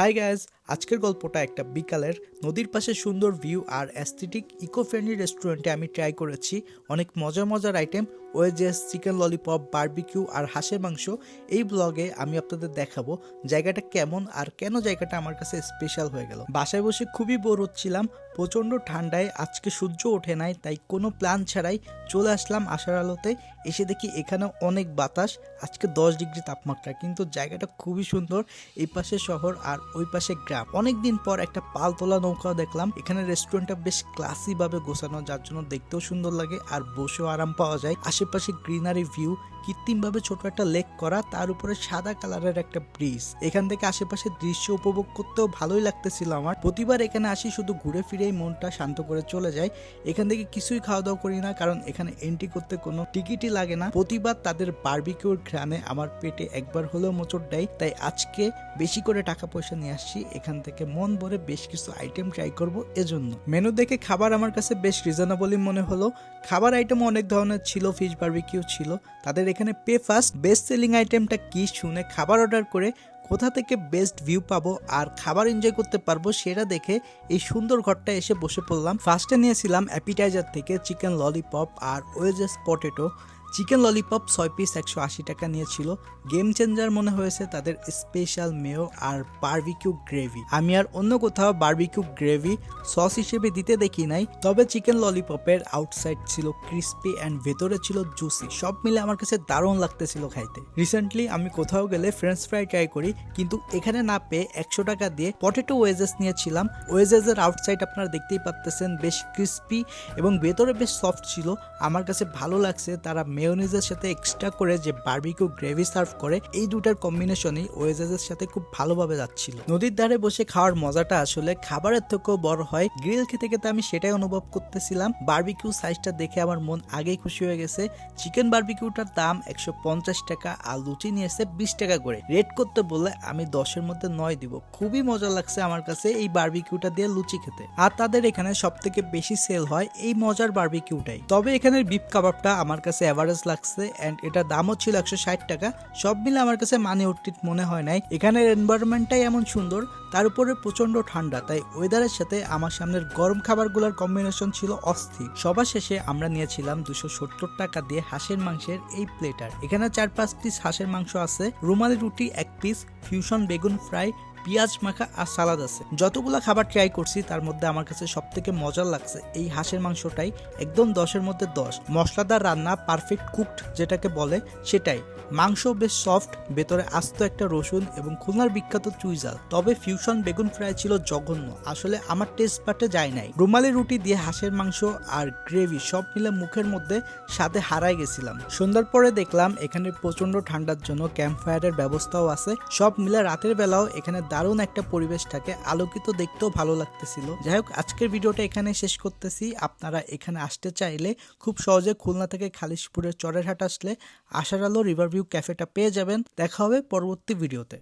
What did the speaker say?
Hi guys, আজকের গল্পটা একটা বিকালের নদীর পাশে সুন্দর ভিউ আর অ্যাস্থেটিক ইকো ফ্রেন্ডলি রেস্টুরেন্টে আমি ট্রাই করেছি। অনেক মজার মজার item wedges chicken lollipop barbecue আর হাঁসের মাংস। এই ব্লগে আমি আপনাদের দেখাবো জায়গাটা কেমন আর কেন জায়গাটা আমার কাছে স্পেশাল হয়ে গেল। বাসায় বসে খুবই বোর হচ্ছিলাম, প্রচণ্ড ঠান্ডায়, আজকে সূর্য ওঠে নাই, তাই কোনো প্ল্যান ছাড়াই চলে আসলাম আশার আলোতে। এসে দেখি এখানে অনেক বাতাস, আজকে দশ ডিগ্রি তাপমাত্রা, কিন্তু জায়গাটা খুবই সুন্দর, এই পাশে শহর আর ওই পাশে গ্রাম। অনেক দিন পর একটা পালতোলা নৌকা দেখলাম। এখানে রেস্টুরেন্টটা বেশ ক্লাসি ভাবে গোছানো, যার জন্য দেখতেও সুন্দর লাগে আর বসেও আরাম পাওয়া যায়। আশেপাশে গ্রিনারি ভিউ, কৃত্রিমভাবে ছোট একটা লেক করা, তার উপরে সাদা কালারের একটা ব্রিজ। এখান থেকে আশেপাশে দৃশ্য উপভোগ করতেও ভালোই লাগতেছিল আমার। প্রতিবার এখানে আসি, শুধু ঘুরে ফিরেই মনটা শান্ত করে চলে যায় এখান থেকে কিছুই খাওয়া দাওয়া করি না, কারণ এখানে এন্ট্রি করতে কোনো টিকিটই লাগে না। প্রতিবার তাদের বার্বিকিউর ঘ্রাণে আমার পেটে একবার হলেও মোচড় দেয়, তাই আজকে বেশি করে টাকা পয়সা নিয়ে আসছি। এখান থেকে মন ভরে বেশ কিছু আইটেম ট্রাই করব এজন্য। মেনু দেখে খাবার আমার কাছে বেশ রিজনেবলই মনে হলো। খাবার আইটেম অনেক ধরনের ছিল ফিশ বারবিকিউ ছিল। তাদের এখানে পে ফার্স্ট বেস্ট সেলিং আইটেমটা কি শুনে খাবার অর্ডার করে কোথা থেকে বেস্ট ভিউ পাবো আর খাবার এনজয় করতে পারব সেটা দেখে এই সুন্দর ঘরটা এসে বসে পড়লাম। ফার্স্টে নিয়েছিলাম অ্যাপিটাইজার থেকে চিকেন ললিপপ আর ওয়েজেস পটেটো চিকেন ললিপপ ছয় পিস একশো আশি টাকা নিয়েছিল গেম চেঞ্জার মনে হয়েছে তাদের স্পেশাল মেও আর বার্বিকিউ গ্রেভি আমি আর অন্য কোথাও বার্বিকিউ গ্রেভি সস হিসেবে দিতে দেখি নাই, তবে চিকেন ললিপপের আউটসাইড ছিল ক্রিস্পি অ্যান্ড ভেতরে ছিল জুসি সব মিলে আমার কাছে দারুণ লাগতেছিল খাইতে। রিসেন্টলি আমি কোথাও গেলে ফ্রেঞ্চ ফ্রাই ট্রাই করি, কিন্তু এখানে না পেয়ে একশো টাকা দিয়ে পটেটো ওয়েজেস নিয়েছিলাম। ওয়েজেসের আউটসাইড আপনারা দেখতেই পাচ্তেছেন বেশ ক্রিস্পি এবং ভেতরে বেশ সফট ছিল। আমার কাছে ভালো লাগছে, তারা মেয়োনিজের সাথে এক্সট্রা করে যে বারবিকিউ গ্রেভি সার্ভ করে, এই দুটার কম্বিনেশনই ওয়েজেসের সাথে খুব ভালোভাবে যাচ্ছিল। নদীর ধারে বসে খাওয়ার মজাটা আসলে খাবারের থেকেও বড় হয়। গ্রিল খেতে খেতে আমি সেটাই অনুভব করতেছিলাম। বারবিকিউ সাইজটা দেখে আমার মন আগেই খুশি হয়ে গেছে। চিকেন বার্বিকিউটার দাম একশো পঞ্চাশ টাকা আর লুচি নিয়েছে বিশ টাকা করে। রেট করতে বললে আমি দশের মধ্যে নয় দিব। খুবই মজা লাগছে আমার কাছে এই বার্বিকিউটা দিয়ে লুচি খেতে। আর তাদের এখানে সব থেকে বেশি সেল হয় এই মজার বারবিকিউটাই তবে এখানের বিপ কাবাবটা আমার কাছে অ্যাভারেজ লাগছে অ্যান্ড এটার দামও ছিল একশো ষাট টাকা। সব মিলে আমার কাছে মানি অর্থিত মনে হয় নাই। এখানের এনভায়রনমেন্টটাই এমন সুন্দর, তার উপরে প্রচণ্ড ঠান্ডা, তাই ওয়েদারের সাথে আমার সামনের গরম খাবারগুলোর কম্বিনেশন ছিল অস্থির। সবার শেষে আমরা নিয়েছিলাম দুশো সত্তর টাকা দিয়ে হাঁসের মাংসের এই প্লেটার এখানে চার পাঁচ পিস হাঁসের মাংস আছে, রুমালি রুটি এক পিস ফিউশন বেগুন ফ্রাই পেঁয়াজ, মাখা আর সালাদ আছে। যতগুলো খাবার ট্রাই করছি, তার মধ্যে আমার কাছে সব থেকে মজার লাগছে এই হাঁসের মাংসটাই, একদম দশের মধ্যে দশ। মশলাদার রান্না পারফেক্ট কুকড যেটাকে বলে, সেটাই। মাংস বেশ সফট ভেতরে আস্ত একটা রসুন এবং খুলনার বিখ্যাত চুইজাল তবে ফিউশন বেগুন ফ্রাই ছিল জঘন্য। আসলে আমার টেস্ট পাটে যায় নাই। রুমালি রুটি দিয়ে হাঁসের মাংস আর গ্রেভি সব মিলে মুখের মধ্যে স্বাদে হারাই গেছিলাম। সন্ধ্যার পরে দেখলাম এখানে প্রচণ্ড ঠান্ডার জন্য ক্যাম্প ফায়ারের ব্যবস্থাও আছে। সব মিলে রাতের বেলাও এখানে দারুণ একটা পরিবেশ থাকে। আলোকিত দেখতেও ভালো লাগতেছিল। যাই হোক, আজকের ভিডিওটা এখানে শেষ করতেছি। আপনারা এখানে আসতে চাইলে খুব সহজে খুলনা থেকে খালিশপুরের চরেরহাট আসলে আশার আলো, রিভারভিউ ক্যাফেটা পেয়ে যাবেন। দেখা হবে পরবর্তী ভিডিওতে